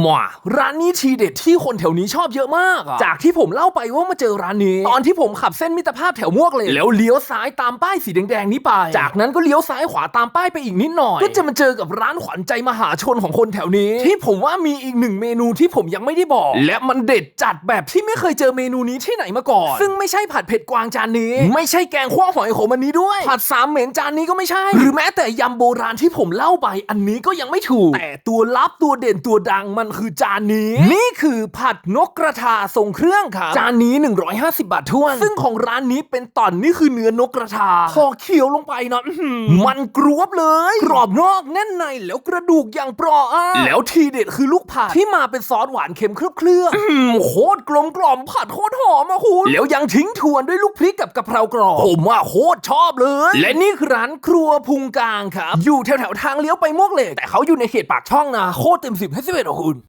หมาร้านนี้ทีเด็ดที่คนแถวนี้ชอบเยอะมากอะจากที่ผมเล่าไปว่ามาเจอร้านนี้ ตอนที่ผมขับเส้นมิตรภาพแถวมวกเลย แล้วเลี้ยวซ้ายตามป้ายสีแดงๆนี้ไป จากนั้นก็เลี้ยวซ้ายขวาตามป้ายไปอีกนิดหน่อย ก็จะมาเจอกับร้านขวัญใจมหาชนของคนแถวนี้ ที่ผมว่ามีอีกหนึ่งเมนูที่ผมยังไม่ได้บอก และมันเด็ดจัดแบบที่ไม่เคยเจอเมนูนี้ที่ไหนมาก่อน ซึ่งไม่ใช่ผัดเผ็ดกวางจานนี้ ไม่ใช่แกงขั้วหอยขมอันนี้ด้วย ผัดสามเหม็นจานนี้ก็ไม่ใช่ หรือแม้แต่ยำโบราณที่ผมเล่าไป อันนี้ก็ยังไม่ถูก แต่ตัวลับตัวเด่นตัวดังมันคือจานนี้ นี่คือผัดนกกระทาทรงเครื่องครับจานนี้ 150 บาทท้วน ซึ่งของร้านนี้เป็นตอนนี่คือเนื้อนกกระทาพอเคี้ยวลงไปนะอื้อหือมันกรวบเลย กรอบนอกแน่นในแล้วกระดูกอย่างเปราะอะแล้วทีเด็ดคือลูกผัดที่มาเป็นซอสหวานเค็มเคลือบเคลือบๆอื้อหือโคตรกลมกล่อมผัดโคตรหอมอะคุณแล้วยังทิ้งทวนด้วยลูกพริกกับกะเพรากรอบผมอะโคตรชอบเลย และนี่คือร้านครัวพุงกลางครับ อยู่แถวแถวๆทางเลี้ยวไปมวกเหล็กแต่เขาอยู่ในเขตปากช่องนะโคตรเต็มสิบให้สิบเอ็ดอะคุณ